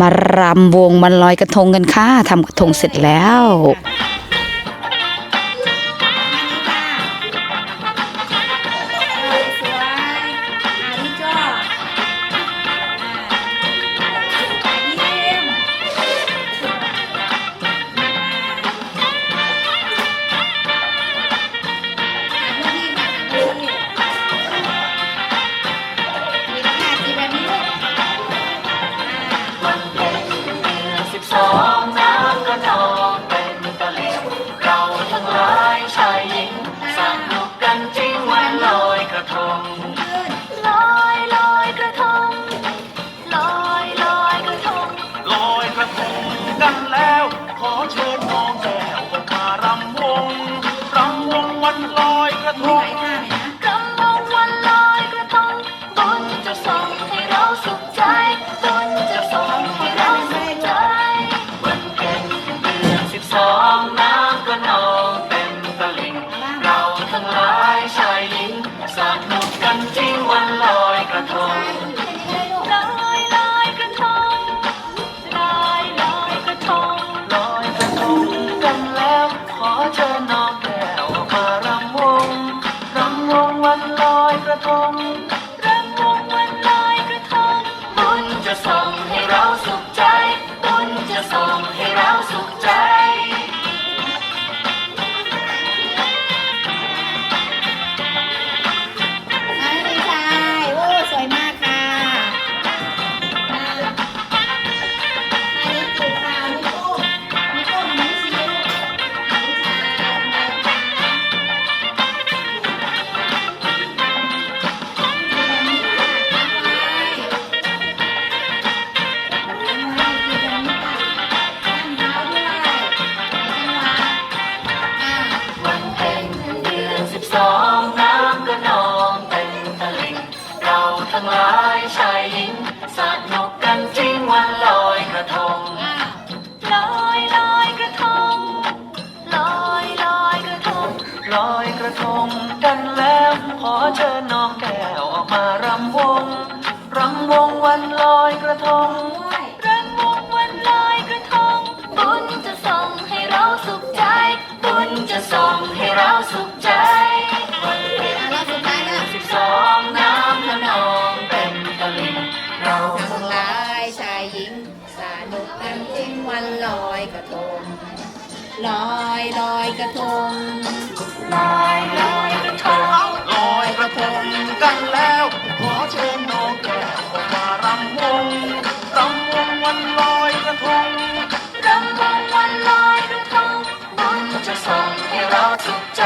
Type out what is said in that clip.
มารำวงมันลอยกระทงกันค่ะทำกระทงเสร็จแล้ว สองน้ำก็นองเต็มตลิ่งเราทั้งหลายชายหญิงสนุกกันจริงวันลอยกระทงลอยลอยกระทงลอยลอยกระทงลอยกระทงกันแล้ว ขอเชิญน้องแก้วออกมารำวงรำวงวันลอยกระทง งสนุกกันจริง อยกระทงกันแล้วขอเชิญน้องแก้วออกมารำวงรำวงวันลอยกระทงรำวงวันลอยกระทง บุญจะส่งให้เราสุขใจ บุญจะส่งให้เราสุขใจวันเพ็ญอ่ารอบสุดท้ายแล้วสิบสองน้ำขนองเต็มตลิ่งเราทั้งหลายชายหญิง สานุกกันจริงวันลอยกระทงลอยลอยกระทง ลอยลอยกระทงลอยกระทงกันแล้ว ขอเชิญน้องแก้วมารำวงรำวงวันลอยกระทงรำวงวันลอยกระทงบุญจะส่งให้เราสุขใจ